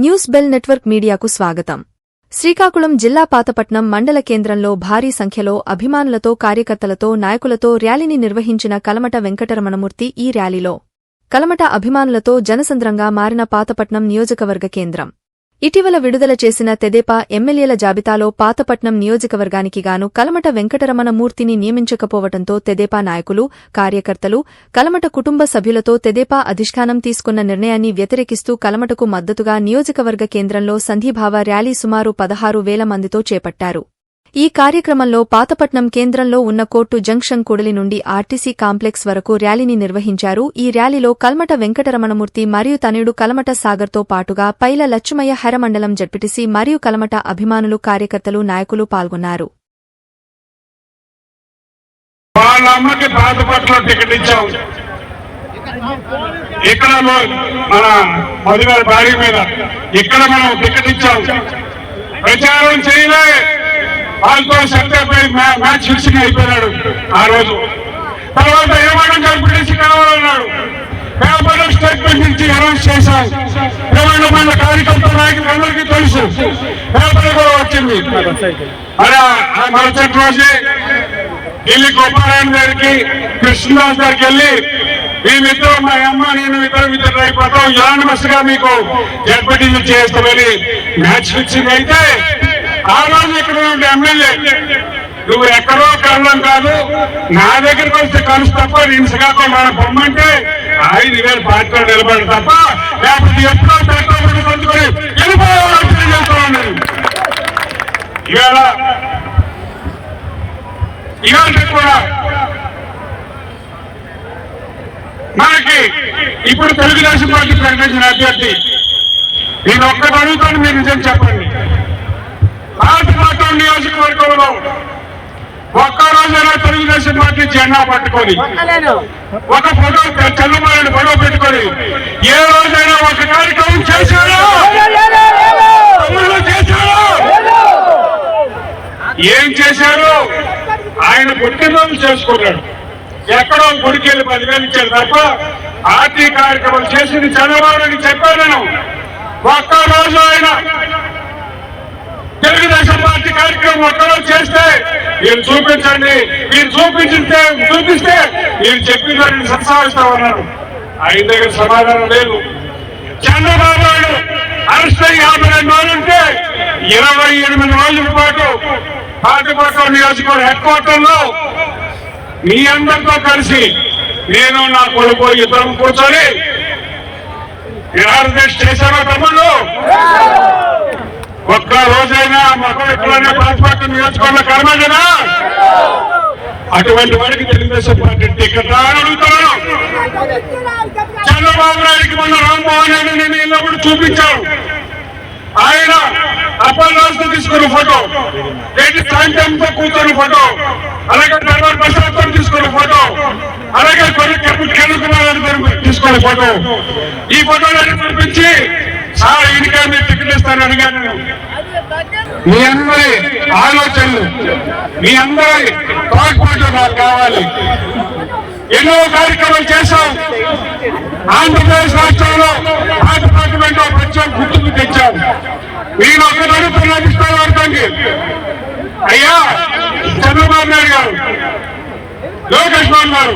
News bell network మీడియాకు స్వాగతం. శ్రీకాకుళం జిల్లా పాతపట్నం మండల కేంద్రంలో భారీ సంఖ్యలో అభిమానులతో కార్యకర్తలతో నాయకులతో ర్యాలీని నిర్వహించిన కలమట వెంకటరమణమూర్తి ఈ ర్యాలీలో. కలమట అభిమానులతో జనసంద్రంగా మారిన పాతపట్నం నియోజకవర్గ కేంద్రం. ఇటీవల విడుదల చేసిన తెదేపా ఎమ్మెల్యేల జాబితాలో పాతపట్నం నియోజకవర్గానికి గాను కలమట వెంకటరమణమూర్తిని నియమించకపోవటంతో తెదేపా నాయకులు కార్యకర్తలు కలమట కుటుంబ సభ్యులతో తెదేపా అధిష్టానం తీసుకున్న నిర్ణయాన్ని వ్యతిరేకిస్తూ కలమటకు మద్దతుగా నియోజకవర్గ కేంద్రంలో సంధీభావ ర్యాలీ సుమారు పదహారు వేల మందితో చేపట్టారు. ఈ కార్యక్రమంలో పాతపట్నం కేంద్రంలో ఉన్న కోర్టు జంక్షన్ కూడలి నుండి ఆర్టీసీ కాంప్లెక్స్ వరకు ర్యాలీని నిర్వహించారు. ఈ ర్యాలీలో కల్మట వెంకటరమణమూర్తి మరియు తనయుడు కలమట సాగర్తో పాటుగా పైల లచ్చుమయ్య హరమండలం జడ్పిటిసి మరియు కలమట అభిమానులు కార్యకర్తలు నాయకులు పాల్గొన్నారు. ఇక్కడ మన భార్య మీద ఇక్కడ మనం టికెట్ ఇచ్చాం ప్రచారం చేయలే. వాళ్ళతో సెక్రటరీ మ్యాచ్ ఫిక్సింగ్ అయిపోయినాడు ఆ రోజు. తర్వాత ఏమైనా కల్పించి కావాలన్నాడు పేపర్ స్టేట్మెంట్ ఇచ్చి అనౌన్స్ చేశాం ఏమైనా మన కార్యకర్త నాయకులు అందరికీ తెలుసు. పేపర్ కూడా వచ్చింది. మరి మరుసటి రోజే ఢిల్లీ గోపారాయణ గారికి కృష్ణదాస్ గారికి వెళ్ళి మేమిద్దరం మా అమ్మ నేను ఇద్దరు ఇద్దరు అయిపోతాం. యునానిమస్గా మీకు జడ్పీటీ చేస్తామని మ్యాచ్ ఫిక్సింగ్ అయితే ఆ రోజు ఇక్కడ ఎమ్మెల్యే నువ్వు ఎక్కడో కళ్ళం కాదు నా దగ్గరికి వస్తే కలుసు తప్ప నేను శ్రీకాకుళం పొమ్మంటే ఐదు వేల పార్టీలో నిలబడి తప్ప లేకపోతే ఎప్పుడో పెట్టబడి పంచుకొని వెళ్ళిపోయేవాళ్ళు తెలియజేస్తున్నాను ఇవాళ ఇవాళ కూడా మనకి ఇప్పుడు తెలుగుదేశం పార్టీ ప్రకటించిన అభ్యర్థి నేను ఒక్కటి అడుగుతాను మీరు నిజం చెప్పండి. పాతపాటం నియోజకవర్గంలో ఒక్క రోజైనా తెలుగుదేశం పార్టీ జెండా పట్టుకొని ఒక ఫోటో చంద్రబాబు ఫోటో పెట్టుకొని ఏ రోజైనా ఒక కార్యక్రమం చేశారో ఏం చేశారు ఆయన పుట్టినరోజు చేసుకున్నాడు. ఎక్కడో గుడికి వెళ్ళి పదివేలు ఇచ్చారు తప్ప పార్టీ కార్యక్రమం చేసింది చంద్రబాబు అని చెప్పాను నేను. ఒక్క రోజు ఆయన తెలుగుదేశం పార్టీ కార్యక్రమం ఒక్కరోజు చేస్తే మీరు చూపించండి. మీరు చూపించితే చూపిస్తే మీరు చెప్పిన దాన్ని సత్సాగిస్తామన్నారు ఆయన దగ్గర సమాధానం లేదు. చంద్రబాబు నాయుడు అరెస్ట్ అయ్యి యాభై రెండు రోజులుంటే ఇరవై ఎనిమిది రోజుల పాటు పాటుపట్ల నియోజకవర్గ హెడ్ క్వార్టర్లో మీ అందరితో కలిసి నేను నా కొడుకు ఇద్దరం కూర్చొని నిరాదేశ చేశారా తమ్ముళ్ళు? ఒక్క రోజైనా మొత్తం ఎక్కడైనా పాటుపట్ల నియోజకవర్గ కర్మజనా అటువంటి వాడికి తెలుగుదేశం పార్టీ టికెట్ అడుగుతాను చంద్రబాబు నాయుడికి మొన్న రామ్మోహన్ రెడ్డి నేను ఇళ్ళప్పుడు చూపించాను ఆయన అప్పలరాజుతో తీసుకున్న ఫోటో రెడ్డి సాయంత్రంతో కూర్చున్న ఫోటో అలాగే డ్రైవర్ ప్రసాద్తో తీసుకున్న ఫోటో అలాగే కొన్ని కిరణ్ కుమార్ గారి తీసుకున్న ఫోటో ఈ ఫోటోలన్నీ చూపించి సార్ ఈయనకి మీరు అడిగాను. మీ అందరి ఆలోచనలు మీ అందరి తోడ్పాటు నాకు కావాలి. ఎన్నో కార్యక్రమాలు చేశాం. ఆంధ్రప్రదేశ్ రాష్ట్రంలో ఆ డిపార్ట్మెంట్ ప్రత్యేక వచ్చాం గుర్తుకు తెచ్చాం నేను ఒక్కటి అడుగుతున్నా అర్థండి అయ్యా చంద్రబాబు నాయుడు గారు లోకేష్ బాబు గారు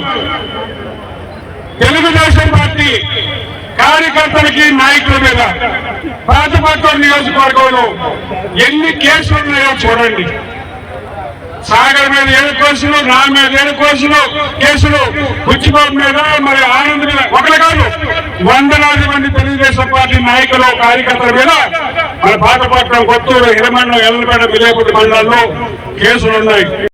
తెలుగుదేశం పార్టీ కార్యకర్తలకి నాయకుల మీద పాతపట్నం నియోజకవర్గంలో ఎన్ని కేసులు ఉన్నాయో చూడండి. సాగర్ మీద ఏడు కేసులు నా మీద ఏడు కేసులు కేసులు బుచ్చిబాబు మీద మరి ఆనంద్ మీద ఒకటి కాదు వందలాది మంది తెలుగుదేశం పార్టీ నాయకులు కార్యకర్తల మీద మన పాతపట్నం కొత్తూరు హిరమండలం ఎల్లపేట విలేపుటి మండలాల్లో కేసులు ఉన్నాయి.